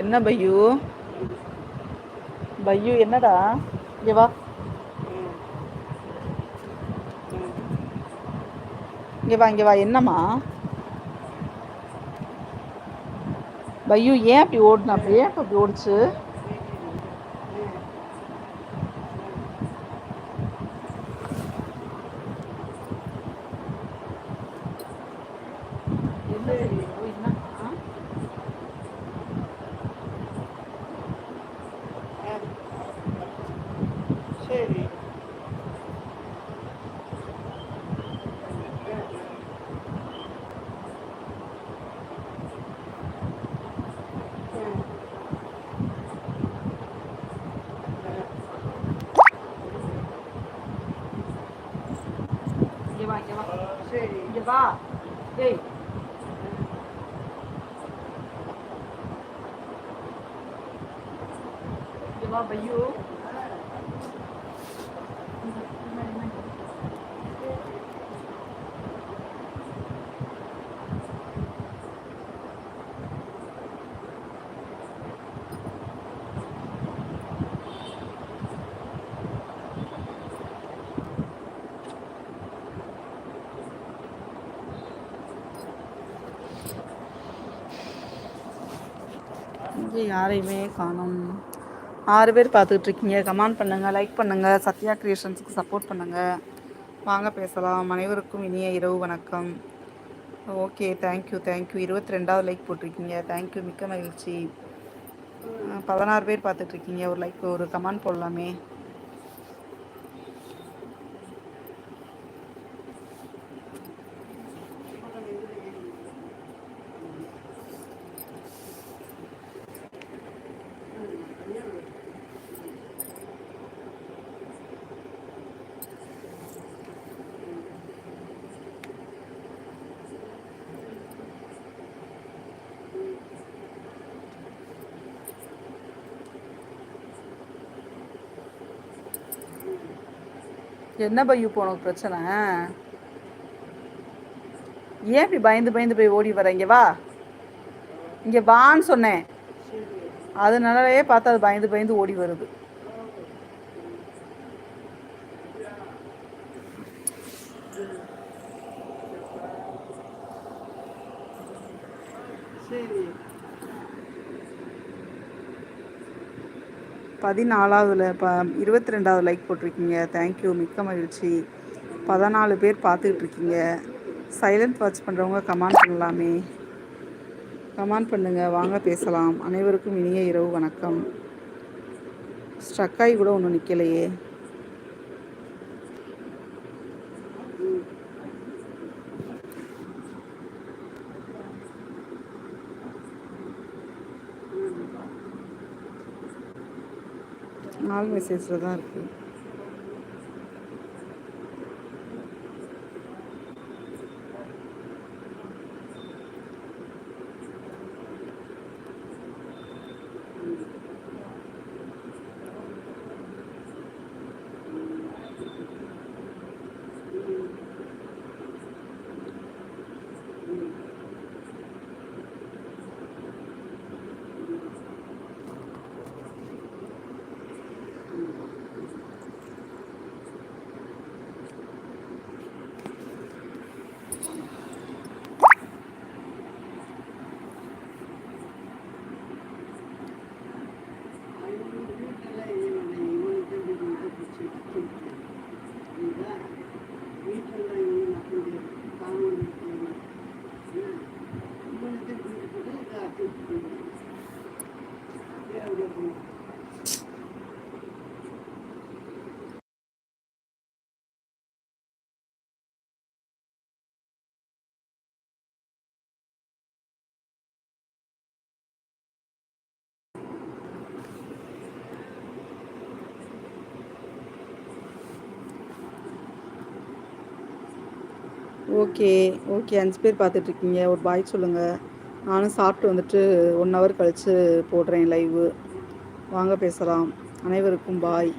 என்ன பையு? பையு என்னடா? இங்கே வா. இங்கே வா இங்கே வா. என்னம்மா? பையு ஏன் அப்படி ஓடுனா அப்படி ஏன் அப்படி ஓடுச்சு? என்ன சரி இங்க வா. டேய் இங்க வா பையூ. இங்கே யாரையுமே காணோம். ஆறு பேர் பார்த்துக்கிட்டு இருக்கீங்க கமெண்ட் பண்ணுங்கள் லைக் பண்ணுங்கள் சத்யா க்ரியேஷன்ஸுக்கு சப்போர்ட் பண்ணுங்கள் வாங்க பேசலாம். அனைவருக்கும் இனிய இரவு வணக்கம். ஓகே தேங்க்யூ தேங்க்யூ இருபத்தி ரெண்டாவது லைக் போட்டிருக்கீங்க. தேங்க்யூ மிக்க மகிழ்ச்சி. பதினாறு பேர் பார்த்துட்ருக்கீங்க ஒரு லைக் ஒரு கமெண்ட் போடலாமே. என்ன பையு இப்போ உனக்கு பிரச்சனை. ஏன் இப்படி பயந்து பயந்து போய் ஓடி வர? இங்கே வா. இங்கே வான்னு சொன்னேன். அதனாலயே பார்த்து அது பயந்து பயந்து ஓடி வருது. சரி. பதினாலாவதுல ப இருபத்தி ரெண்டாவது லைக் போட்டிருக்கீங்க தேங்க்யூ மிக்க மகிழ்ச்சி. பதினாலு பேர் பார்த்துக்கிட்டு இருக்கீங்க. சைலண்ட் வாட்ச் பண்ணுறவங்க கமெண்ட் பண்ணலாமே. கமெண்ட் பண்ணுங்கள் வாங்க பேசலாம். அனைவருக்கும் இனிய இரவு வணக்கம். ஸ்ட்ரக்காகி கூட ஒன்றும் நிற்கலையே நாள் மெசேஜில் தான் இருக்குது ஓகே ஓகே அஞ்சு பேர் பார்த்துட்டு இருக்கீங்க ஒரு பாய் சொல்லுங்கள் நானும் சாப்பிட்டு வந்துட்டு ஒன் ஹவர் கழித்து போடுறேன் லைவு வாங்க பேசலாம். அனைவருக்கும் பாய்